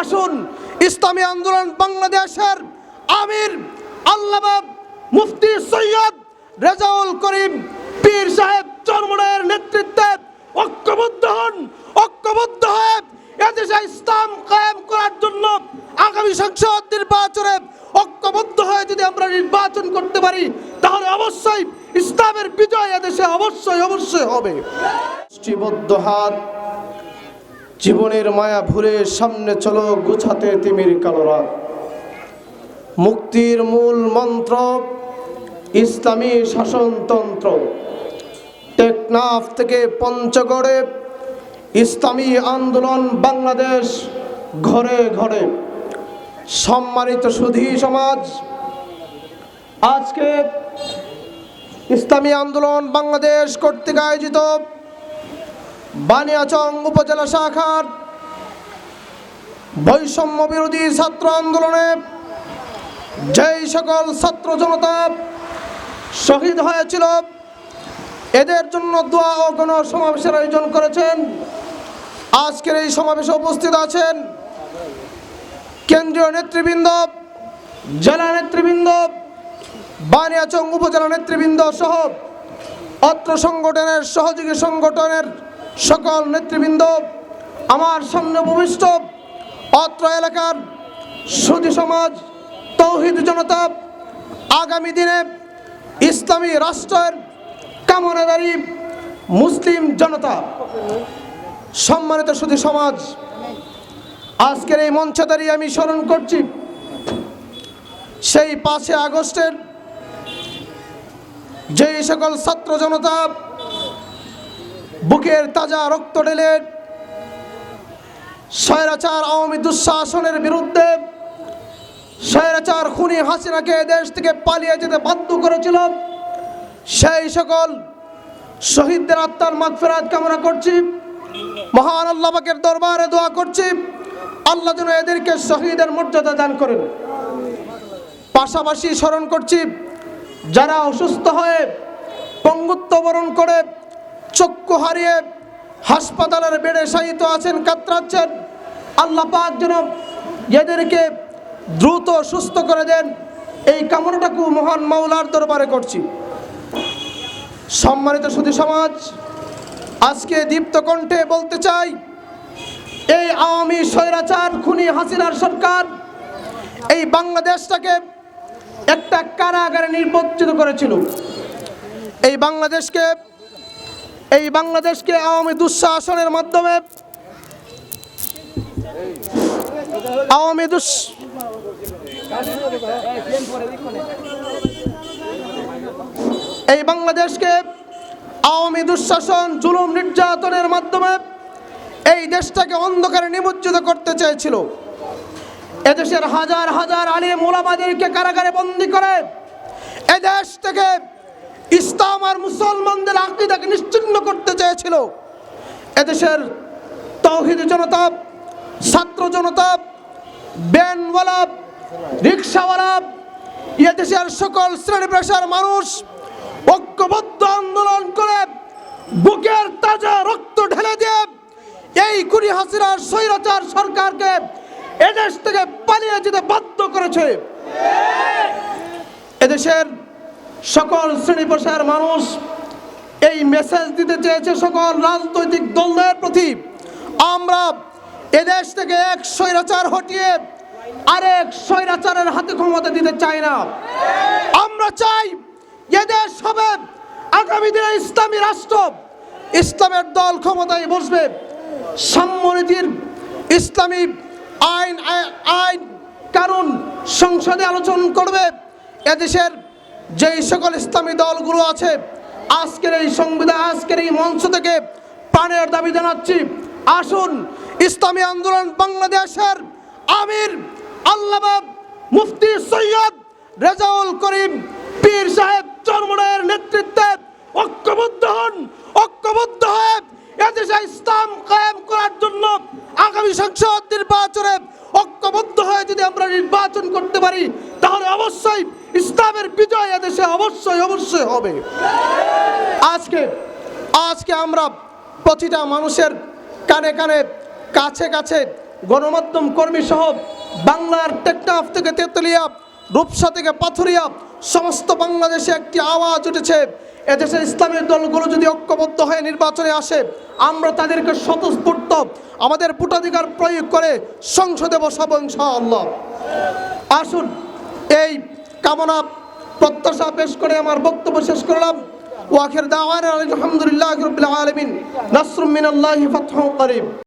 আসুন, ইসলামী আন্দোলন বাংলাদেশের আমির আল্লাহ মুফতি সৈয়দ রেজাউল করিম পীর সাহেব চরমনের নেতৃত্বে ঐক্যবদ্ধ হন। ঐক্যবদ্ধ হয়ে এদেশে ইসলাম কায়েম করার জন্য আগামী সংসদ নির্বাচনে ঐক্যবদ্ধ হয়ে যদি আমরা নির্বাচন করতে পারি, তাহলে অবশ্যই ইসলামের বিজয় এদেশে অবশ্যই অবশ্যই হবে। গোষ্ঠীবদ্ধ হাত জীবনের মায়া ভুলে সামনে চলো, গুছাতে তিমির কালো রাত। মুক্তির মূল মন্ত্র, ইসলামী শাসনতন্ত্র। টেকনাফ থেকে পঞ্চগড়ে ইসলামী আন্দোলন বাংলাদেশ ঘরে ঘরে। সম্মানিত সুধী সমাজ, আজকে ইসলামী আন্দোলন বাংলাদেশ কর্তৃক আয়োজিত বানিয়াচং উপজেলা শাখার বৈষম্য বিরোধী ছাত্র আন্দোলনে যেই সকল ছাত্র জনতা শহীদ হয়েছিল, এদের জন্য দোয়া ও গণ সমাবেশের আয়োজন করেছেন। আজকের এই সমাবেশে উপস্থিত আছেন কেন্দ্রীয় নেতৃবৃন্দ, জেলা নেতৃবৃন্দ, বানিয়াচং উপজেলা নেতৃবৃন্দ সহ অত্র সংগঠনের সহযোগী সংগঠনের সকল নেতৃবৃন্দ, আমার সামনে ভূমিষ্ঠ অত্র এলাকার সুদী সমাজ, তৌহিদ জনতা, আগামী দিনে ইসলামী রাষ্ট্রের কামনাদারী মুসলিম জনতা, সম্মানিত সুদী সমাজ, আজকের এই মঞ্চে দাঁড়িয়ে আমি স্মরণ করছি, সেই পাঁচে আগস্টের যেই সকল ছাত্র জনতা বুকের তাজা রক্ত ঢেলে স্বৈরাচার আওয়ামী দুঃশাসনের বিরুদ্ধে স্বৈরাচার খুনি হাসিনাকে দেশ থেকে পালিয়ে যেতে বাধ্য করেছিল। সেই সকল শহীদদের আত্মার মাগফেরাত কামনা করছি। মহান আল্লাহবাকের দরবারে দোয়া করছি। আল্লাহ যেন এদেরকে শহীদের মর্যাদা দান করেন। পাশাপাশি স্মরণ করছি, যারা অসুস্থ হয়ে পঙ্গুত্ব বরণ করে চক্ষু হারিয়ে হাসপাতালের বেডে শায়িত আছেন কাতরাচ্ছেন। আল্লাহ পাক যেন এদেরকে দ্রুত সুস্থ করে দেন। এই কামনাটাকু মহান মাওলার দরবারে করছি। সম্মানিত সুধী সমাজ, আজকে দীপ্ত কণ্ঠে বলতে চাই, এই আওয়ামী স্বৈরাচার খুনি হাসিনার সরকার এই বাংলাদেশটাকে একটা কারাগারে নির্বাচিত করেছিল। এই বাংলাদেশকে এই বাংলাদেশকে আওয়ামী দুঃশাসনের মাধ্যমে আওয়ামী দুঃ এই বাংলাদেশকে আওয়ামী দুঃশাসন, জুলুম নির্যাতনের মাধ্যমে এই দেশটাকে অন্ধকারে নিমজ্জিত করতে চেয়েছিল। এদেশের হাজার হাজার আলিম ওলামাদেরকে কারাগারে বন্দি করে এদেশ থেকে ইসলাম আর মুসলমানদের আকিদাকে নিশ্চিন্ন করতে চেয়েছিল। এদেশের তৌহিদ জনতা, ছাত্র জনতা, ব্যানওয়ালা রিক্সাওয়ালা এদেশের সকল শ্রেণি পেশার মানুষ ঐক্যবদ্ধ আন্দোলন করে বুকের তাজা রক্ত ঢেলে দিয়ে এই কুড়ি হাসিনার স্বৈরাচার সরকারকে এদেশ থেকে পালিয়ে যেতে বাধ্য করেছে। এদেশের সকল শ্রেণি পেশার মানুষ এই মেসেজ দিতে চেয়েছে সকল রাজনৈতিক দলদের প্রতি। আমরা এদেশ থেকে এক স্বৈরাচার হটিয়ে আরেক স্বৈরাচারের হাতে ক্ষমতা দিতে চাই না। আমরা চাই এদেশ হবে আগামী দিনে ইসলামী রাষ্ট্র। ইসলামের দল ক্ষমতায় বসবে। সাম্যনীতির ইসলামী আইন আইন কানুন সংসদে আলোচনা করবে। এদেশের যেই সকল ইসলামী দলগুলো আছে, আজকের এই সংবিধান, আজকের এই মঞ্চ থেকে প্রাণের দাবি জানাচ্ছি। আসুন, ইসলামী আন্দোলন বাংলাদেশের আমির আল্লাহ মুফতি সৈয়দ রেজাউল করিম পীর সাহেব চরমনের নেতৃত্বে ঐক্যবদ্ধ হন ঐক্যবদ্ধ হয়ে এদেশে ইসলাম কায়েম করার জন্য আগামী সংসদ নির্বাচনে ঐক্যবদ্ধ হয়ে যদি আমরা নির্বাচন করতে পারি, তাহলে অবশ্যই ইসলামের বিজয় এদেশে অবশ্যই অবশ্যই হবে। আজকে আজকে আমরা প্রতিটা মানুষের কানে কানে, কাছে কাছে গণমাধ্যম কর্মী সহ বাংলার টেকনাফ থেকে তেতুলিয়া, রূপসা থেকে পাথুরিয়া, সমস্ত বাংলাদেশে একটি আওয়াজ উঠেছে। এদেশের ইসলামের দলগুলো যদি ঐক্যবদ্ধ হয়ে নির্বাচনে আসে, আমরা তাদেরকে স্বতঃস্ফূর্ত আমাদের ভোটাধিকার প্রয়োগ করে সংসদে বসাবো ইনশাআল্লাহ। আসুন, এই কামনা প্রত্যাশা পেশ করে আমার বক্তব্য শেষ করলাম। ওয়াখের দাওয়ান আলহামদুলিল্লাহ রবিল আলমিন। নাসরুম মিনাল্লাহি ফাতহুম করিম।